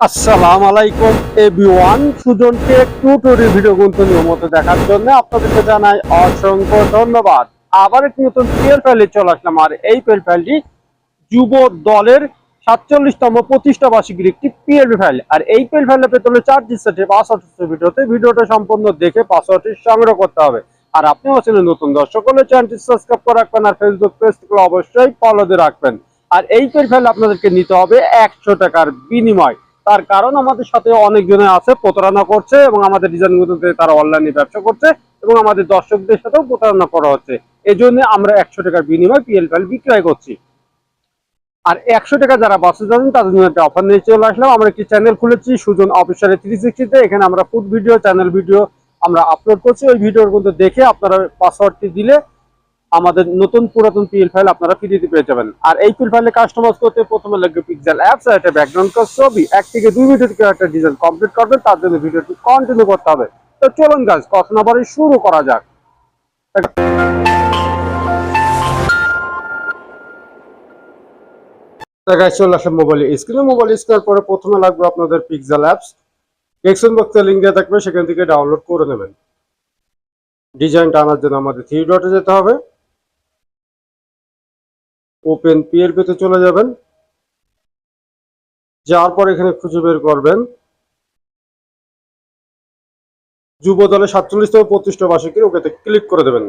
আসসালাম আলাইকুম everyone Sujan tech tutorial video কিন্তু নিয়মিত দেখার জন্য আপনাদেরকে জানাই অসংখ্য ধন্যবাদ। আবার একটি নতুন পিএল ফাইলে চলে আসলাম, আর এই পিএল ফাইলটি যুব দলের সাতচল্লিশতম প্রতিষ্ঠা বার্ষিকীর একটি পিএল ফাইল। আর এই পিএল ফাইলে পেতে হলে চার ডিসেটে পাসওয়ার্ড ভিডিওতে। ভিডিওটা সম্পূর্ণ দেখে পাসওয়ার্ডটি সংগ্রহ করতে হবে। আর আপনি হচ্ছেন নতুন দর্শক হলে চ্যানেলটি সাবস্ক্রাইব করে রাখবেন, আর ফেসবুক পেজগুলো অবশ্যই ফলো দিয়ে রাখবেন। আর এই পেল ফাইল আপনাদেরকে নিতে হবে একশো টাকার বিনিময়। তার কারণ আমাদের সাথে অনেকজনে আছে, প্রতারণা করছে এবং আমাদের ডিজাইনগুলোতে তারা অনলাইনে ব্যবসা করছে এবং আমাদের দর্শকদের সাথেও প্রতারণা করা হচ্ছে। এই জন্য আমরা একশো টাকার বিনিময় পিএল ফাইল বিক্রয় করছি। আর একশো টাকা যারা বাসে যাবেন, তাদের জন্য একটা অফার নিয়ে চলে আসলাম। আমরা একটি চ্যানেল খুলেছি, সুজন অফিসারের থ্রি সিক্সটিতে এখানে আমরা ফুড ভিডিও চ্যানেল ভিডিও আমরা আপলোড করছি। ওই ভিডিওর কিন্তু দেখে আপনারা পাসওয়ার্ডটি দিলে আমাদের নতুন পুরাতন পিএল ফাইল আপনারা ফ্রিতে পেয়ে যাবেন। আর এই পিএল ফাইলে কাস্টমাইজ করতে প্রথমে লাগবে পিক্সেল অ্যাপস আর একটা ব্যাকগ্রাউন্ড কাজ ছবি। এক থেকে দুই মিনিট থেকে একটা ডিজাইন কমপ্লিট করবেন, তার জন্য ভিডিওটি কন্টিনিউ করতে হবে। তো চলুন গাছ কথা না শুরু করা যাক। মোবাইল মোবাইল পরে প্রথমে লাগবে আপনাদের অ্যাপস থাকবে, সেখান থেকে ডাউনলোড করে নেবেন। ডিজাইনটা আনার জন্য আমাদের থ্রি ডটে যেতে হবে। ওপেন পিএলপিতে চলে যাবেন। যাওয়ার পর এখানে খুঁজে বের করবেন। যুব দলের সাতচল্লিশতম প্রতিষ্ঠা বার্ষিকীর ওকে ক্লিক করে দেবেন।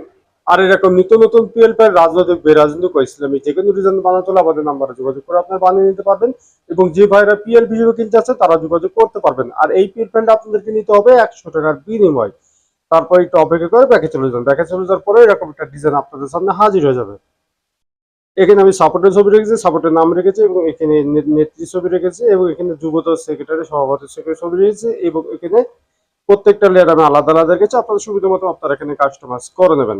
আর এরকম নিত্য নতুন পিএল পাই রাজনৈতিক বেরাজনৈতিক ও ইসলামী যে কোনো ডিজাইন বানাতে হলে আমাদের নাম্বারে যোগাযোগ করে আপনারা বানিয়ে নিতে পারবেন। এবং যে ভাইরা পিএল ভিডিও কিনতে আছে তারা যোগাযোগ করতে পারবেন। আর এই পিএল প্যান্ট আপনাদেরকে নিতে হবে একশো টাকার বিনিময়। তারপর একটু অপেক্ষা করে ব্যাকে চলে যান ব্যাকে চলে যাওয়ার পরে এরকম একটা ডিজাইন আপনাদের সামনে হাজির হয়ে যাবে। এখানে আমি সাপোর্টের ছবি রেখেছি সাপোর্টের নাম রেখেছি এবং এখানে নেত্রী ছবি রেখেছি এবং এখানে যুবদল সেক্রেটারি সভাপতি সেক্রেটারি ছবি রেখেছি এবং এখানে প্রত্যেকটা লেয়ার আমি আলাদা আলাদা রেখেছি। আপনাদের সুবিধা মতো আপনারা এখানে কাস্টমাইজ করে নেবেন।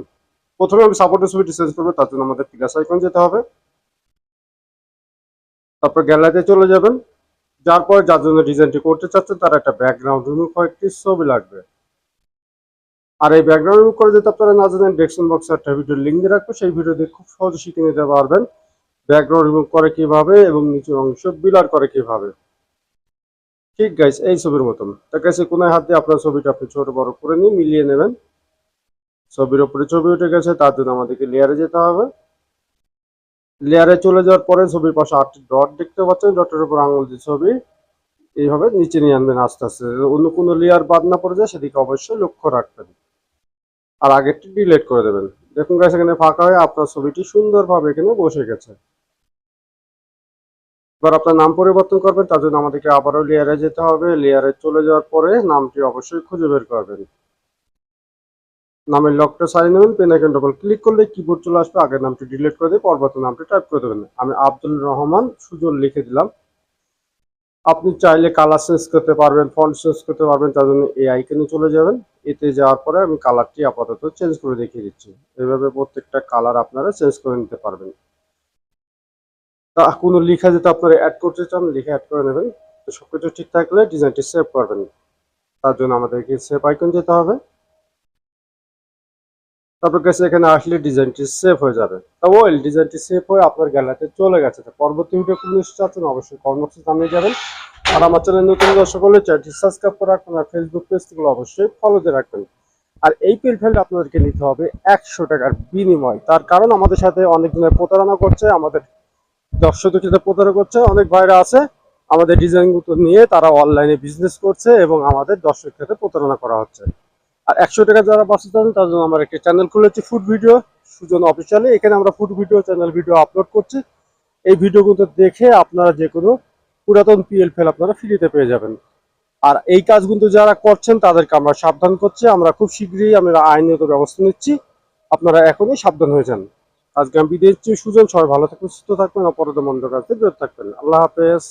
প্রথমে আমি সাপোর্টের ছবিটি চেঞ্জ করব, তার জন্য আমাদের প্লাস আইকন যেতে হবে। তারপর গ্যালারিতে চলে যাবেন। যার পর যার জন্য ডিজাইনটি করতে চাচ্ছেন, তার একটা ব্যাকগ্রাউন্ড রিমুভ কয়েকটি ছবি লাগবে। আর এই ব্যাকগ্রাউন্ড করে যদি আপনারা না জানেন ডেসক্রিপশন বক্সে একটা ভিডিও লিঙ্ক দিয়ে রাখব। সেই ভিডিও খুব সহজে শিখে নিতে পারবেন। ব্যাকগ্রাউন্ড রিমুভ করে কীভাবে এবং নিচের অংশ বিলার করে কীভাবে। ঠিক গাইস এই ছবির মতন। তার কাছে কোনায় হাত দিয়ে আপনার ছবিটা আপনি ছোট, বড় করে নিয়ে মিলিয়ে নেবেন। ছবির উপরে ছবি উঠে গেছে, তার জন্য আমাদেরকে লেয়ারে যেতে হবে। লেয়ারে চলে যাওয়ার পরে ছবির পাশে আটটি ডট দেখতে পাচ্ছেন। ডটের উপর আঙুল দিয়ে ছবি এইভাবে নিচে নিয়ে আনবেন আস্তে আস্তে। অন্য কোনো লেয়ার বাদ না পড়ে যায়, সেদিকে অবশ্যই লক্ষ্য রাখবেন। আর আগেরটি ডিলিট করে দেবেন। দেখুন গাছ এখানে ফাঁকা হয়ে আপনার ছবিটি সুন্দরভাবে এখানে বসে গেছে। এবার আপনার নাম পরিবর্তন করবেন, তার জন্য আমাদেরকে আবারও লেয়ারে যেতে হবে। লেয়ারে চলে যাওয়ার পরে নামটি অবশ্যই খুঁজে বের করবেন। নামের লকটা সারিয়ে নেবেন পেন আইকন ডবল ক্লিক করলে কিবোর্ড চলে আসবে। আগের নামটি ডিলিট করে দিয়ে পরবর্তী নামটি টাইপ করে দেবেন। আমি আব্দুল রহমান সুজন লিখে দিলাম। আপনি চাইলে কালার চেঞ্জ করতে পারবেন ফন্ট চেঞ্জ করতে পারবেন, তার জন্য এই আইকনে চলে যাবেন। এতে যাওয়ার পরে আমি কালারটি আপাতত চেঞ্জ করে দেখিয়ে দিচ্ছি। এভাবে প্রত্যেকটা কালার আপনারা চেঞ্জ করে নিতে পারবেন। তা কোনো লেখা যেটা আপনারা অ্যাড করতে চান, লিখে অ্যাড করে নেবেন। তো সবকিছু ঠিক থাকলে ডিজাইনটি সেভ করবেন। তার জন্য আমাদেরকে সেভ আইকন যেতে হবে। তারপর কাছে এখানে আসলে ডিজাইনটি সেভ হয়ে যাবে। তা ওয়েল ডিজাইনটি সেভ হয়ে আপনার গ্যালারিতে চলে গেছে। পরবর্তী ভিডিও কোন চাচ্ছেন অবশ্যই কর্মসূচি জানিয়ে যাবেন। আর আমার চ্যানেল নতুন দর্শক হলে চ্যানেলটি সাবস্ক্রাইব করে রাখবেন আর ফেসবুক পেজগুলো অবশ্যই ফলো দিয়ে রাখবেন। আর এই পিল ফাইলটা আপনাদেরকে নিতে হবে একশো টাকার বিনিময়। তার কারণ আমাদের সাথে অনেক দিনের প্রতারণা করছে, আমাদের দর্শকদের সাথে প্রতারণা করছে, অনেক ভাইরা আছে। আমাদের ডিজাইনগুলো নিয়ে তারা অনলাইনে বিজনেস করছে এবং আমাদের দর্শকের সাথে প্রতারণা করা হচ্ছে। আর একশো টাকা যারা বাঁচতে চান তার জন্য আমার একটি চ্যানেল খুলেছি ফুড ভিডিও সুজন অফিসিয়ালি এখানে আমরা food video channel video upload করছি। এই ভিডিওগুলো দেখে আপনারা যে কোনো পুরাতন পিএল ফেল আপনারা ফ্রিতে পেয়ে যাবেন। আর এই কাজগুলো যারা করছেন, তাদেরকে আমরা সাবধান করছি। আমরা খুব শীঘ্রই আমরা আইনত ব্যবস্থা নিচ্ছি। আপনারা এখনই সাবধান হয়ে যান। আজকে আমি বিদেশ সুজন, সবাই ভালো থাকবেন, সুস্থ থাকবেন অপরাধ মন্দ কাজ বিরত থাকবেন। আল্লাহ হাফেজ।